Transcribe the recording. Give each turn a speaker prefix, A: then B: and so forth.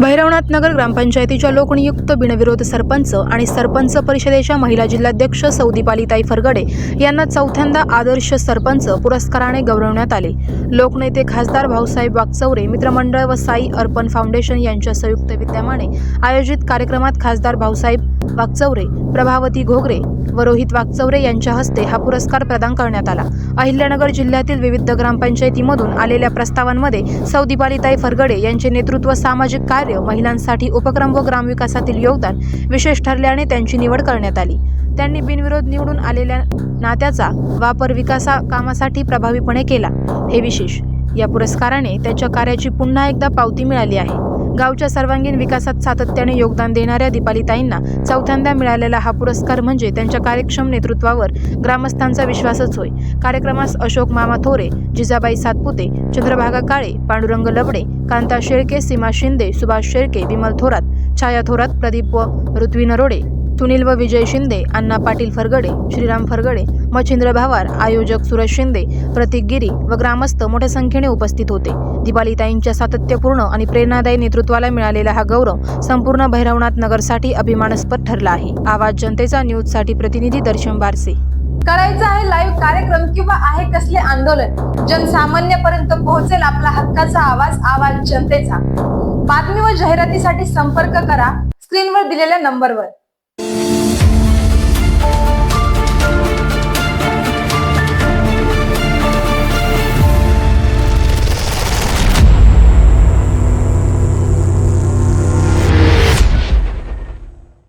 A: भैरवनाथ नगर ग्रामपंचायतीच्या लोकनियुक्त बिनविरोध सरपंच आणि सरपंच परिषदेच्या महिला जिल्हाध्यक्ष सौदीपालीताई फरगडे यांना चौथ्यांदा आदर्श सरपंच पुरस्काराने गौरवण्यात आले. लोकनेते खासदार भाऊसाहेब वागचौरे मित्रमंडळ व साई अर्पण फाउंडेशन यांच्या संयुक्त विद्यमाने आयोजित कार्यक्रमात खासदार भाऊसाहेब वागचौरे प्रभावती घोगरे व रोहित वागचौरे यांच्या हस्ते हा पुरस्कार प्रदान करण्यात आला. अहिल्यानगर जिल्ह्यातील विविध ग्रामपंचायतीमधून आलेल्या प्रस्तावांमध्ये सौदीपालीताई फरगडे यांचे नेतृत्व सामाजिक कार्य महिलांसाठी उपक्रम व ग्रामविकासातील योगदान विशेष ठरल्याने त्यांची निवड करण्यात आली. त्यांनी बिनविरोध निवडून आलेल्या नात्याचा वापर विकासा कामासाठी प्रभावीपणे केला. हे विशेष. या पुरस्काराने त्यांच्या कार्याची पुन्हा एकदा पावती मिळाली आहे. गावच्या सर्वांगीण विकासात सातत्याने योगदान देणाऱ्या दीपालीताईंना चौथ्यांदा मिळालेला हा पुरस्कार म्हणजे त्यांच्या कार्यक्षम नेतृत्वावर ग्रामस्थांचा विश्वासच होय. कार्यक्रमास अशोक मामा थोरे जिजाबाई सातपुते चंद्रभागा काळे पांडुरंग लबडे कांता शेळके सीमा शिंदे सुभाष शेळके विमल थोरात छाया थोरात प्रदीप व ऋत्वी नरोडे सुनील व विजय शिंदे अण्णा पाटील फरगडे श्रीराम फरगडे मच्छिंद्र भावार आयोजक सुरज शिंदे प्रतीक गिरी व ग्रामस्थ मोठ्या संख्येने उपस्थित होते. दिपालीताईंच्या सातत्यपूर्ण आणि प्रेरणादायी नेतृत्वाला मिळालेला हा गौरव संपूर्ण भैरवनाथ नगरसाठी अभिमानास्पद ठरला आहे. आवाज जनतेचा न्यूजसाठी प्रतिनिधी दर्शन बारसे.
B: करायचं आहे लाईव्ह कार्यक्रम किंवा आहे कसले आंदोलन? जनसामान्यपर्यंत पोहोचेल आपला हक्काचा आवाज आवाज जनतेचा. बातमी व जाहिरातीसाठी संपर्क करा स्क्रीनवर दिलेल्या नंबरवर.